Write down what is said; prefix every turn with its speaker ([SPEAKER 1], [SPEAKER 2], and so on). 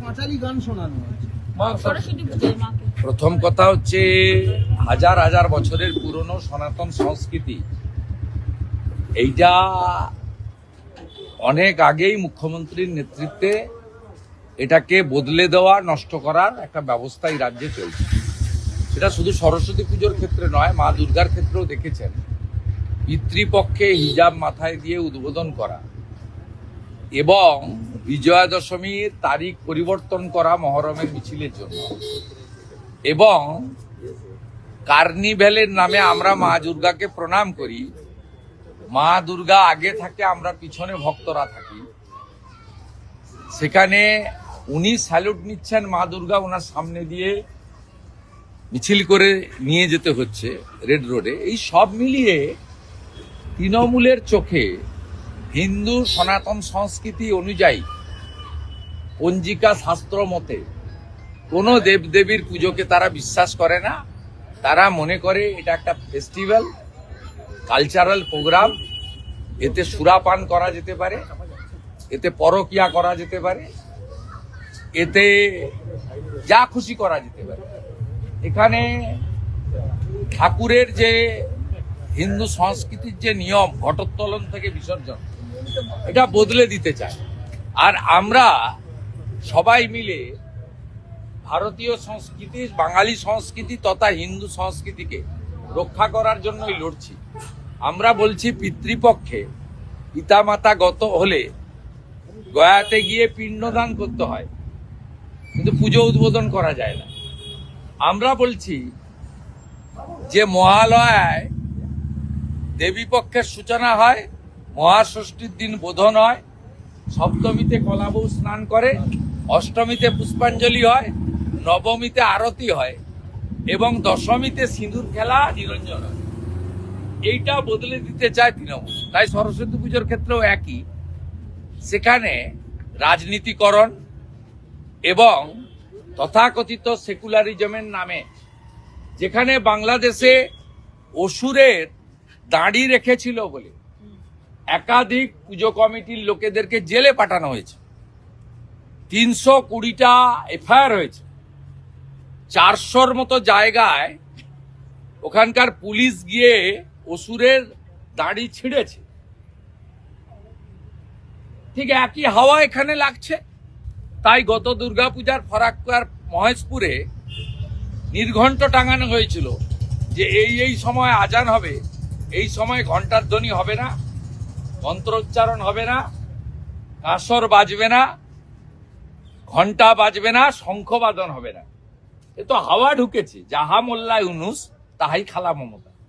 [SPEAKER 1] পাঁচালি গান শোনানো
[SPEAKER 2] প্রথম কথা হচ্ছে হাজার হাজার বছরের পুরনো সনাতন সংস্কৃতি। এইটা অনেক আগেই মুখ্যমন্ত্রীর নেতৃত্বে এটাকে বদলে দেওয়া নষ্ট করার একটা ব্যবস্থা এই রাজ্যে চলছে। সেটা শুধু সরস্বতী পুজোর ক্ষেত্রে নয় মা দুর্গার ক্ষেত্রেও দেখেছেন। পিতৃপক্ষে হিজাব মাথায় দিয়ে উদ্বোধন করা। এবং বিজয়া দশমীর তারিখ পরিবর্তন করা মহরমের মিছিলের জন্য। এবং কার্নিভ্যালের নামে আমরা মা দুর্গাকে প্রণাম করি। মা দুর্গা আগে থাকে, আমরা পিছনে ভক্তরা থাকি। সেখানে উনি স্যালুট নিচ্ছেন মা দুর্গা ওনার সামনে দিয়ে মিছিল করে নিয়ে যেতে হচ্ছে রেড রোডে। এই সব মিলিয়ে তৃণমূলের চোখে হিন্দু সনাতন সংস্কৃতি অনুযায়ী পঞ্জিকা শাস্ত্র মতে কোনো দেবদেবীর পুজোকে তারা বিশ্বাস করে না। তারা মনে করে এটা একটা ফেস্টিভ্যাল কালচারাল প্রোগ্রাম এতে সুরাপান করা যেতে পারে, এতে পরকিয়া করা যেতে পারে, এতে যা খুশি করা যেতে পারে। এখানে ঠাকুরের যে হিন্দু সংস্কৃতির যে নিয়ম, ঘটোত্তোলন থেকে বিসর্জন এটা বদলে দিতে চায়। আর আমরা সবাই মিলে ভারতীয় সংস্কৃতি, বাঙালি সংস্কৃতি তথা হিন্দু সংস্কৃতিকে রক্ষা করার জন্যই লড়ছি। আমরা বলছি পিতৃপক্ষে পিতামাতা গত হলে গয়াতে গিয়ে পিণ্ডদান করতে হয়, কিন্তু পুজো উদ্বোধন করা যায় না। আমরা বলছি যে মহালয়ায় দেবী পক্ষের সূচনা হয় মহাষষ্ঠীর দিন বোধন হয় সপ্তমীতে কলাবউ স্নান করে, অষ্টমীতে পুষ্পাঞ্জলি হয়, নবমীতে আরতি হয় এবং দশমীতে সিঁদুর খেলা নিরঞ্জন হয়। এইটা বদলে দিতে চায় তৃণমূল। তাই সরস্বতী পুজোর ক্ষেত্রেও একই। সেখানে রাজনীতিকরণ এবং তথাকথিত সেকুলারিজমের নামে, যেখানে বাংলাদেশে অসুরের দাঁড়ি রেখেছিল বলে একাধিক পুজো কমিটির লোকেদেরকে জেলে পাঠানো হয়েছে। তিনশো কুড়িটা এফআইআর হয়েছে। চারশোর মতো জায়গায় ওখানকার পুলিশ গিয়ে অসুরের দাড়ি ছিঁড়েছে। ঠিক একই হাওয়া এখানে লাগছে। তাই গত দুর্গাপূজার ফরাক্কার মহেশপুরে নির্ঘণ্ট টাঙানো হয়েছিল যে এই এই সময় আজান হবে, এই সময় ঘণ্টার ধ্বনি হবে না। মন্ত্রোচ্চারণ হবে না, কাসর বাজবে না ঘণ্টা বাজবে না, শঙ্খবাদন হবে না। এ তো হাওয়া ঢুকেছে, যাহা মোল্লা ইউনুস, তাহাই খালা মমতা।